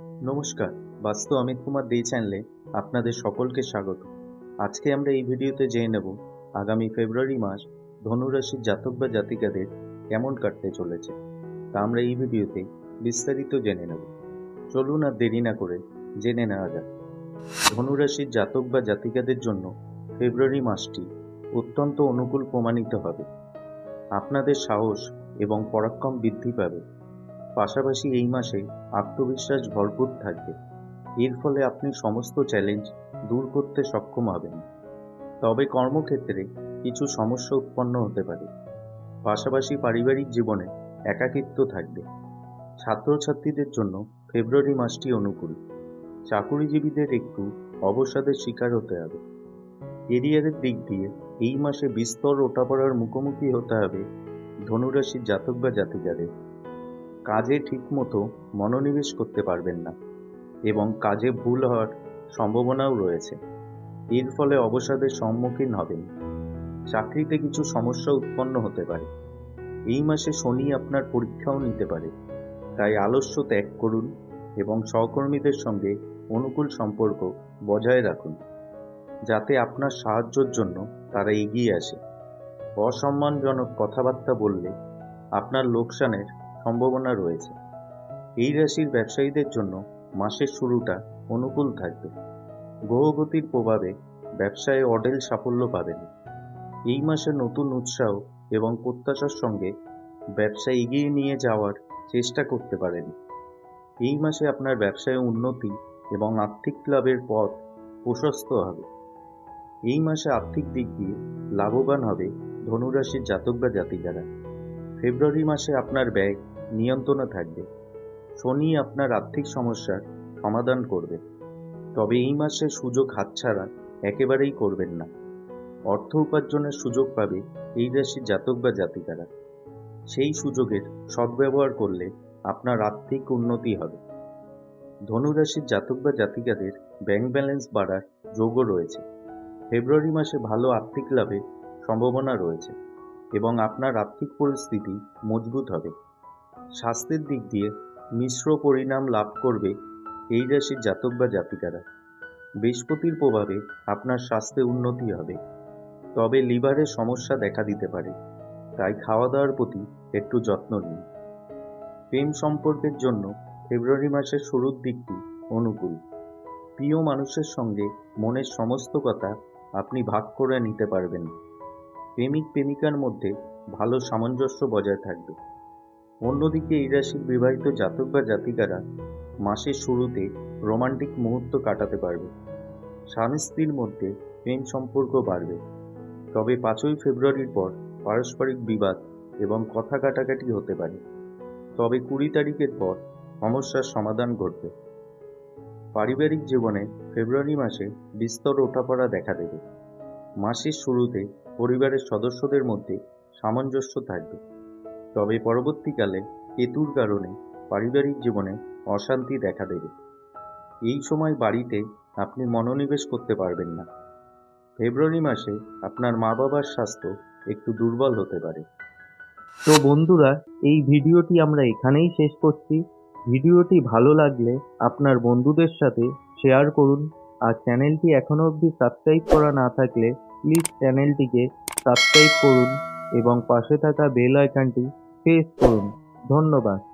নমস্কার, বাস্তু অমিত কুমার দে চ্যানেলে আপনাদের সকলকে স্বাগত। আজকে আমরা এই ভিডিওতে জেনে নেব আগামী ফেব্রুয়ারি মাস ধনুরাশির জাতক বা জাতিকাদের কেমন কাটতে চলেছে। তা আমরা এই ভিডিওতে বিস্তারিত জেনে নেব। চলুন আর দেরি না করে জেনে নেওয়া যাক। ধনুরাশির জাতক বা জাতিকাদের জন্য ফেব্রুয়ারি মাসটি অত্যন্ত অনুকূল প্রমাণিত হবে। আপনাদের সাহস এবং পরাক্রম বৃদ্ধি পাবে। পাশাপাশি এই মাসে আত্মবিশ্বাস ভরপুর থাকবে। এর ফলে আপনি সমস্ত চ্যালেঞ্জ দূর করতে সক্ষম হবেন। তবে কর্মক্ষেত্রে কিছু সমস্যা উৎপন্ন হতে পারে। পাশাপাশি পারিবারিক জীবনে একাকিত্ব থাকবে। ছাত্রছাত্রীদের জন্য ফেব্রুয়ারি মাসটি অনুকূল। চাকুরিজীবীদের একটু অবসাদের শিকার হতে হবে। কেরিয়ারের দিক দিয়ে এই মাসে বিস্তর ওঠাপড়ার মুখোমুখি হতে হবে ধনুরাশির জাতক বা জাতিকাদের। কাজে ঠিকমতো মনোনিবেশ করতে পারবেন না এবং কাজে ভুল হওয়ার সম্ভাবনাও রয়েছে। এর ফলে অবসাদের সম্মুখীন হবেন। চাকরিতে কিছু সমস্যা উৎপন্ন হতে পারে। এই মাসে শনি আপনার পরীক্ষাও নিতে পারে। তাই আলস্য ত্যাগ করুন এবং সহকর্মীদের সঙ্গে অনুকূল সম্পর্ক বজায় রাখুন, যাতে আপনার সাহায্যের জন্য তারা এগিয়ে আসে। অসম্মানজনক কথাবার্তা বললে আপনার লোকসানের সম্ভাবনা রয়েছে। এই রাশির ব্যবসায়ীদের জন্য মাসের শুরুটা অনুকূল থাকবে। গ্রহগতির প্রভাবে ব্যবসায় অডেল সাফল্য পাবেন। এই মাসে নতুন উৎসাহ এবং প্রত্যাশার সঙ্গে ব্যবসা এগিয়ে নিয়ে যাওয়ার চেষ্টা করতে পারেন। এই মাসে আপনার ব্যবসায় উন্নতি এবং আর্থিক লাভের পথ প্রশস্ত হবে। এই মাসে আর্থিক দিক দিয়ে লাভবান হবে ধনুরাশির জাতক বা জাতিকারা। ফেব্রুয়ারি মাসে আপনার ব্যয় নিয়ন্ত্রণে থাকবে। শনি আপনার আর্থিক সমস্যার সমাধান করবে। তবে এই মাসে সুযোগ হাতছাড়া একেবারেই করবেন না। অর্থ উপার্জনের সুযোগ পাবে এই রাশির জাতক বা জাতিকারা। সেই সুযোগের সদ্ব্যবহার করলে আপনার আর্থিক উন্নতি হবে। ধনুরাশির জাতক বা জাতিকাদের ব্যাংক ব্যালেন্স বাড়ার যোগও রয়েছে। ফেব্রুয়ারি মাসে ভালো আর্থিক লাভের সম্ভাবনা রয়েছে এবং আপনার আর্থিক পরিস্থিতি মজবুত হবে। স্বাস্থ্যের দিক দিয়ে মিশ্র পরিণাম লাভ করবে এই রাশির জাতক বা জাতিকারা। বৃহস্পতির প্রভাবে আপনার স্বাস্থ্যে উন্নতি হবে। তবে লিভারের সমস্যা দেখা দিতে পারে। তাই খাওয়া দাওয়ার প্রতি একটু যত্ন নিন। প্রেম সম্পর্কের জন্য ফেব্রুয়ারি মাসের শুরুর দিকটি অনুকূল। প্রিয় মানুষের সঙ্গে মনের সমস্ত কথা আপনি ভাগ করে নিতে পারবেন। প্রেমিক প্রেমিকার মধ্যে ভালো সামঞ্জস্য বজায় থাকবে। অন্যদিকে এই রাশির বিবাহিত জাতক বা জাতিকারা মাসের শুরুতে রোমান্টিক মুহূর্ত কাটাতে পারবে। স্বামী স্ত্রীর মধ্যে প্রেম সম্পর্ক বাড়বে। তবে পাঁচই ফেব্রুয়ারির পর পারস্পরিক বিবাদ এবং কথা কাটাকাটি হতে পারে। তবে কুড়ি তারিখের পর সমস্যার সমাধান ঘটবে। পারিবারিক জীবনে ফেব্রুয়ারি মাসে বিস্তর ওঠাপড়া দেখা দেবে। মাসের শুরুতে পরিবারের সদস্যদের মধ্যে সামঞ্জস্য থাকবে। তবে পরবর্তীকালে কেতুর কারণে পারিবারিক জীবনে অশান্তি দেখা দেবে। এই সময় বাড়িতে আপনি মনোনিবেশ করতে পারবেন না। ফেব্রুয়ারি মাসে আপনার মা বাবার স্বাস্থ্য একটু দুর্বল হতে পারে। তো বন্ধুরা, এই ভিডিওটি আমরা এখানেই শেষ করছি। ভিডিওটি ভালো লাগলে আপনার বন্ধুদের সাথে শেয়ার করুন। আর চ্যানেলটি এখনও অবধি সাবস্ক্রাইব করা না থাকলে প্লিজ চ্যানেলটিকে সাবস্ক্রাইব করুন এবং পাশে থাকা বেল আইকনটি প্রেস করুন। ধন্যবাদ।